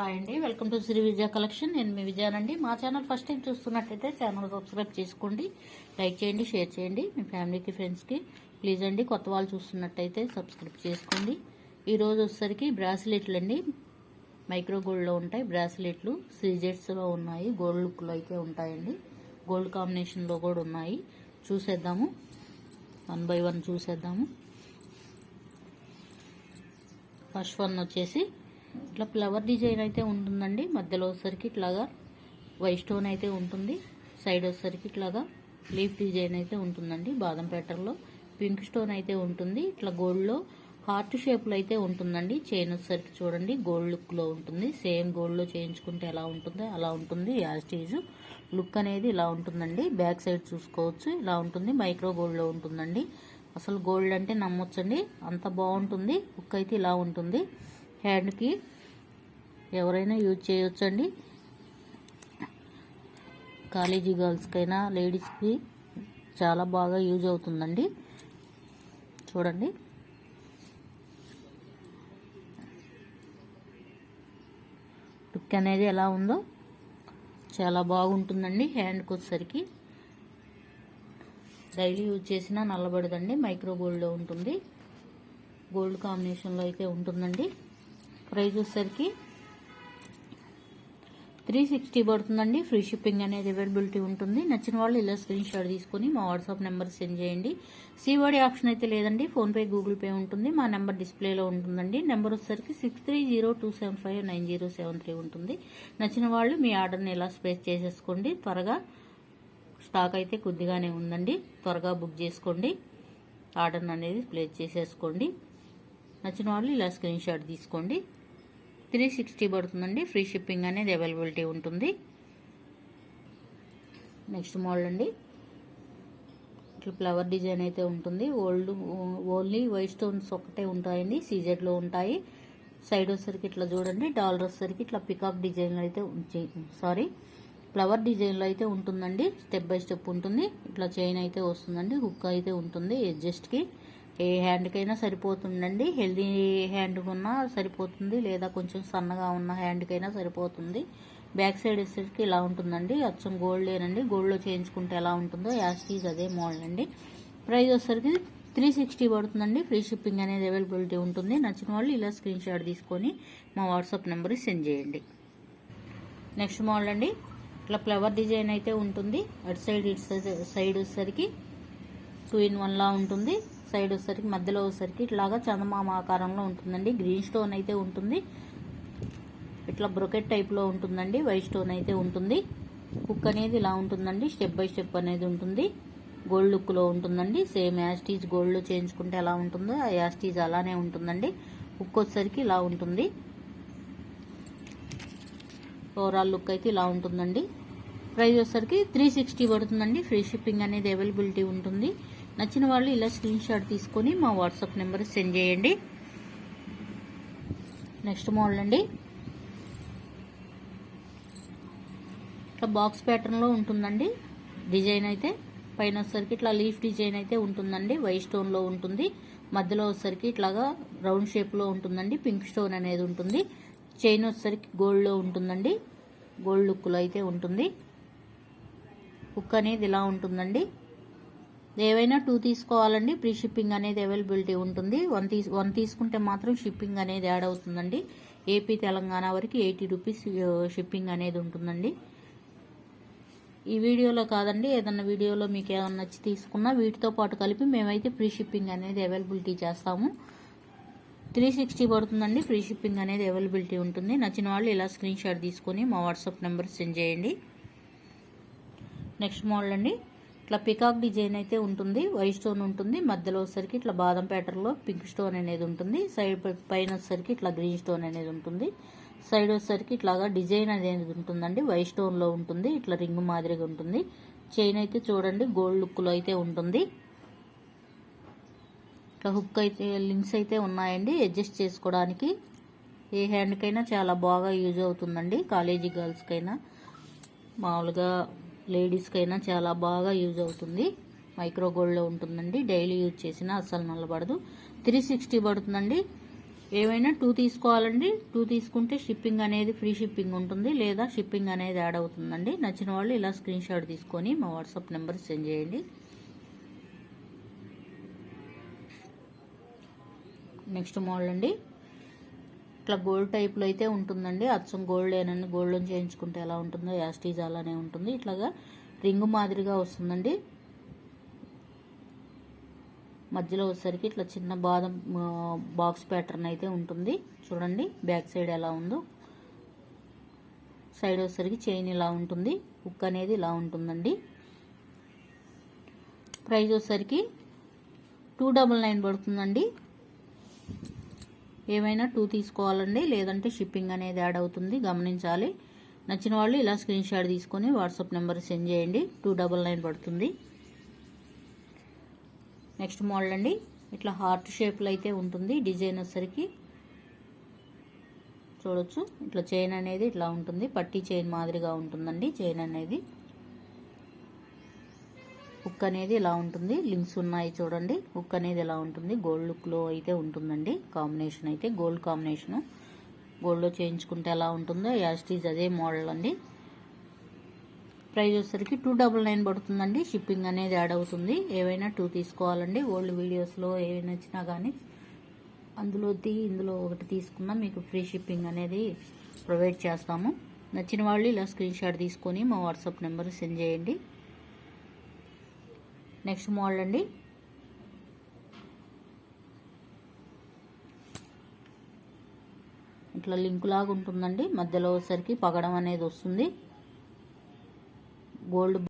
Hi అండి welcome to Sri Vijaya collection నేను మీ విజయానండి. మా ఛానల్ ఫస్ట్ టైం చూస్తున్నట్టయితే ఛానల్ సబ్స్క్రైబ్ చేసుకోండి లైక్ చేయండి షేర్ చేయండి. మీ ఫ్యామిలీకి ఫ్రెండ్స్కి ప్లీజ్ అండి కొత్త వాళ్ళు చూస్తున్నట్టయితే సబ్స్క్రైబ్ చేసుకోండి. ఈరోజు వచ్చేసరికి బ్రాస్లెట్లు అండి మైక్రో గోల్డ్లో ఉంటాయి బ్రాస్లెట్లు సీజెట్స్లో ఉన్నాయి. గోల్డ్ లుక్లో అయితే ఉంటాయండి. గోల్డ్ కాంబినేషన్లో కూడా ఉన్నాయి. చూసేద్దాము. వన్ బై వన్ చూసేద్దాము. ఫస్ట్ వన్ వచ్చేసి ఇట్లా ఫ్లవర్ డిజైన్ అయితే ఉంటుందండి. మధ్యలో వచ్చేసరికి ఇట్లాగా వై స్టోన్ అయితే ఉంటుంది. సైడ్ వచ్చేసరికి ఇట్లాగా లీఫ్ డిజైన్ అయితే ఉంటుందండి. బాదం ప్యాటర్న్లో పింక్ స్టోన్ అయితే ఉంటుంది. ఇట్లా గోల్డ్లో హార్ట్ షేప్లో అయితే ఉంటుందండి. చైన్ వచ్చేసరికి చూడండి గోల్డ్ లుక్లో ఉంటుంది. సేమ్ గోల్డ్లో చేయించుకుంటే ఎలా ఉంటుందో అలా ఉంటుంది. యాస్టీజ్ లుక్ అనేది ఇలా ఉంటుందండి. బ్యాక్ సైడ్ చూసుకోవచ్చు ఇలా ఉంటుంది. మైక్రో గోల్డ్లో ఉంటుందండి. అసలు గోల్డ్ అంటే నమ్మొచ్చండి. అంత బాగుంటుంది. లుక్ అయితే ఇలా ఉంటుంది. హ్యాండ్కి ఎవరైనా యూజ్ చేయొచ్చండి. కాలేజీ గర్ల్స్కైనా లేడీస్కి చాలా బాగా యూజ్ అవుతుందండి. చూడండి. లుక్ అనేది ఎలా ఉందో చాలా బాగుంటుందండి హ్యాండ్కి వచ్చేసరికి. డైలీ యూజ్ చేసినా నల్లబడదండి మైక్రో గోల్డ్లో ఉంటుంది. గోల్డ్ కాంబినేషన్లో అయితే ఉంటుందండి. ప్రైస్ వచ్చేసరికి త్రీ సిక్స్టీ పడుతుందండి. ఫ్రీ షిప్పింగ్ అనేది అవైలబిలిటీ ఉంటుంది. నచ్చిన వాళ్ళు ఇలా స్క్రీన్ షాట్ తీసుకొని మా వాట్సాప్ నెంబర్ సెండ్ చేయండి. సీవాడి ఆప్షన్ అయితే లేదండి. ఫోన్పే గూగుల్ పే ఉంటుంది. మా నెంబర్ డిస్ప్లేలో ఉంటుందండి. నెంబర్ వచ్చేసరికి six three zero two seven five nine zero seven three ఉంటుంది. నచ్చిన వాళ్ళు మీ ఆర్డర్ని ఇలా స్పేస్ చేసేసుకోండి. త్వరగా స్టాక్ అయితే కొద్దిగానే ఉందండి. త్వరగా బుక్ చేసుకోండి. ఆర్డర్ అనేది ప్లేస్ చేసేసుకోండి. నచ్చిన వాళ్ళు ఇలా స్క్రీన్ షాట్ తీసుకోండి. త్రీ సిక్స్టీ పడుతుందండి. ఫ్రీ షిప్పింగ్ అనేది అవైలబిలిటీ ఉంటుంది. నెక్స్ట్ మోడల్ అండి. ఇట్లా ఫ్లవర్ డిజైన్ అయితే ఉంటుంది. ఓల్డ్ ఓన్లీ వైట్ స్టోన్స్ ఒకటే ఉంటాయండి. సీజెడ్లో ఉంటాయి. సైడ్ వచ్చేసరికి ఇట్లా చూడండి. డాలర్ వచ్చేసరికి ఇట్లా పికాక్ డిజైన్లు అయితే సారీ ఫ్లవర్ డిజైన్లో అయితే ఉంటుందండి. స్టెప్ బై స్టెప్ ఉంటుంది. ఇట్లా చైన్ అయితే వస్తుందండి. హుక్ అయితే ఉంటుంది. అడ్జస్ట్కి ఏ హ్యాండ్కైనా సరిపోతుందండి. హెల్దీ హ్యాండ్ ఉన్నా సరిపోతుంది. లేదా కొంచెం సన్నగా ఉన్న హ్యాండ్కైనా సరిపోతుంది. బ్యాక్ సైడ్ వచ్చేసరికి ఇలా ఉంటుందండి. అచ్చం గోల్డేనండి. గోల్డ్లో చేయించుకుంటే ఎలా ఉంటుందో యాస్టీజ్ అదే మోడల్ అండి. ప్రైస్ వచ్చేసరికి త్రీ సిక్స్టీ పడుతుందండి. ఫ్రీ షిప్పింగ్ అనేది అవైలబిలిటీ ఉంటుంది. నచ్చిన వాళ్ళు ఇలా స్క్రీన్ షాట్ తీసుకొని మా వాట్సాప్ నెంబర్కి సెండ్ చేయండి. నెక్స్ట్ మోడల్ అండి. ఇట్లా ఫ్లవర్ డిజైన్ అయితే ఉంటుంది. అటు సైడ్ ఇటు సైడ్ వచ్చేసరికి టూ ఇన్ వన్లా ఉంటుంది. సైడ్ వచ్చేసరికి మధ్యలో వచ్చేసరికి ఇట్లాగా చందమామ ఆకారంలో ఉంటుందండి. గ్రీన్ స్టోన్ అయితే ఉంటుంది. ఇట్లా బ్రొకెట్ టైప్లో ఉంటుందండి. వైట్ స్టోన్ అయితే ఉంటుంది. కుక్ అనేది ఇలా ఉంటుందండి. స్టెప్ బై స్టెప్ అనేది ఉంటుంది. గోల్డ్ లుక్లో ఉంటుందండి. సేమ్ యాస్టీజ్ గోల్డ్ చేయించుకుంటే ఎలా ఉంటుందో ఆ యాస్టీజ్ అలానే ఉంటుందండి. కుక్ వచ్చేసరికి ఇలా ఉంటుంది. ఓవరాల్ లుక్ అయితే ఇలా ఉంటుందండి. ప్రైస్ వచ్చేసరికి త్రీ సిక్స్టీ పడుతుందండి. ఫ్రీ షిప్పింగ్ అనేది అవైలబిలిటీ ఉంటుంది. నచ్చిన వాళ్ళు ఇలా స్క్రీన్ షాట్ తీసుకొని మా వాట్సాప్ నెంబర్ సెండ్ చేయండి. నెక్స్ట్ మోడల్ అండి. ఇట్లా బాక్స్ ప్యాటర్న్లో ఉంటుందండి. డిజైన్ అయితే పైన వచ్చేసరికి ఇట్లా లీఫ్ డిజైన్ అయితే ఉంటుందండి. వైట్ స్టోన్లో ఉంటుంది. మధ్యలో వచ్చేసరికి ఇట్లాగా రౌండ్ షేప్లో ఉంటుందండి. పింక్ స్టోన్ అనేది ఉంటుంది. చైన్ వచ్చేసరికి గోల్డ్లో ఉంటుందండి. గోల్డ్ లుక్లో అయితే ఉంటుంది. హుక్ అనేది ఇలా ఉంటుందండి. ఏవైనా టూ తీసుకోవాలండి. ప్రీ షిప్పింగ్ అనేది అవైలబిలిటీ ఉంటుంది. వన్ తీసు వన్ తీసుకుంటే మాత్రం షిప్పింగ్ అనేది యాడ్ అవుతుందండి. ఏపీ తెలంగాణ వరకు ఎయిటీ రూపీస్ షిప్పింగ్ అనేది ఉంటుందండి. ఈ వీడియోలో కాదండి ఏదన్నా వీడియోలో మీకు ఏమన్నా నచ్చి తీసుకున్నా వీటితో పాటు కలిపి మేమైతే ఫ్రీ షిప్పింగ్ అనేది అవైలబిలిటీ చేస్తాము. త్రీ సిక్స్టీ పడుతుందండి. ఫ్రీ షిప్పింగ్ అనేది అవైలబిలిటీ ఉంటుంది. నచ్చిన వాళ్ళు ఇలా స్క్రీన్ షాట్ తీసుకొని మా వాట్సాప్ నెంబర్ సెండ్ చేయండి. నెక్స్ట్ మోడల్ అండి. ఇట్లా పికాక్ డిజైన్ అయితే ఉంటుంది వైట్ స్టోన్ ఉంటుంది మధ్యలో వచ్చేసరికి ఇట్లా బాదం ప్యాటర్లో పింక్ స్టోన్ అనేది ఉంటుంది సైడ్ పైన వచ్చేసరికి ఇట్లా గ్రీన్ స్టోన్ అనేది ఉంటుంది సైడ్ వచ్చేసరికి ఇట్లాగా డిజైన్ అనేది ఉంటుందండి వైట్ స్టోన్లో ఉంటుంది ఇట్లా రింగ్ మాదిరిగా ఉంటుంది చైన్ అయితే చూడండి గోల్డ్ లుక్లో అయితే ఉంటుంది. ఇట్లా హుక్ అయితే లింక్స్ అయితే ఉన్నాయండి అడ్జస్ట్ చేసుకోవడానికి. ఏ హ్యాండ్కైనా చాలా బాగా యూజ్ అవుతుందండి కాలేజీ గర్ల్స్కైనా మామూలుగా లేడీస్కైనా చాలా బాగా యూజ్ అవుతుంది. మైక్రో గోల్డ్లో ఉంటుందండి. డైలీ యూజ్ చేసినా అస్సలు నల్లబడదు. త్రీ సిక్స్టీ పడుతుందండి. ఏవైనా టూ తీసుకోవాలండి. టూ తీసుకుంటే షిప్పింగ్ అనేది ఫ్రీ షిప్పింగ్ ఉంటుంది లేదా షిప్పింగ్ అనేది యాడ్ అవుతుందండి. నచ్చిన వాళ్ళు ఇలా స్క్రీన్ షాట్ తీసుకొని మా వాట్సాప్ నెంబర్ సెండ్ చేయండి. నెక్స్ట్ మోడల్ అండి. ఇట్లా గోల్డ్ టైప్లో అయితే ఉంటుందండి. అచ్చం గోల్డ్ ఏనండి గోల్డ్ చేయించుకుంటే ఎలా ఉంటుందో యాస్టీజ్ అలానే ఉంటుంది. ఇట్లాగా రింగ్ మాదిరిగా వస్తుందండి. మధ్యలో వచ్చేసరికి ఇట్లా చిన్న బాదం బాక్స్ ప్యాటర్న్ అయితే ఉంటుంది. చూడండి బ్యాక్ సైడ్ ఎలా ఉందో. సైడ్ వచ్చేసరికి చైన్ ఇలా ఉంటుంది. హుక్ అనేది ఇలా ఉంటుందండి. ప్రైజ్ వచ్చేసరికి టూ డబల్ నైన్ పడుతుందండి. ఏమైనా టూ తీసుకోవాలండి లేదంటే షిప్పింగ్ అనేది యాడ్ అవుతుంది గమనించాలి. నచ్చిన వాళ్ళు ఇలా స్క్రీన్ షాట్ తీసుకొని వాట్సాప్ నెంబర్ సెండ్ చేయండి టూ డబల్ నైన్ పడుతుంది. నెక్స్ట్ మోడల్ అండి. ఇట్లా హార్ట్ షేప్లో అయితే ఉంటుంది డిజైన్ వచ్చరికి చూడొచ్చు. ఇట్లా చైన్ అనేది ఇట్లా ఉంటుంది పట్టి చైన్ మాదిరిగా ఉంటుందండి చైన్ అనేది. హుక్ అనేది ఇలా ఉంటుంది? లింక్స్ ఉన్నాయి చూడండి. హుక్ అనేది ఎలా ఉంటుంది? గోల్డ్ లుక్లో అయితే ఉంటుందండి. కాంబినేషన్ అయితే గోల్డ్ కాంబినేషన్. గోల్డ్లో చేయించుకుంటే ఎలా ఉంటుందో యాస్టీజ్ అదే మోడల్ అండి. ప్రైజ్ వచ్చేసరికి టూ డబల్ నైన్ పడుతుందండి. షిప్పింగ్ అనేది యాడ్ అవుతుంది. ఏవైనా టూ తీసుకోవాలండి. ఓల్డ్ వీడియోస్లో ఏవైనా వచ్చినా కానీ అందులో ఇందులో ఒకటి తీసుకున్నా మీకు ఫ్రీ షిప్పింగ్ అనేది ప్రొవైడ్ చేస్తాము. నచ్చిన వాళ్ళు ఇలా స్క్రీన్ షాట్ తీసుకొని మా వాట్సాప్ నెంబర్ సెండ్ చేయండి. నెక్స్ట్ మోడల్ అండి. ఇట్లా లింక్ లాగా ఉంటుందండి. మధ్యలో వచ్చేసరికి పగడం అనేది వస్తుంది. గోల్డ్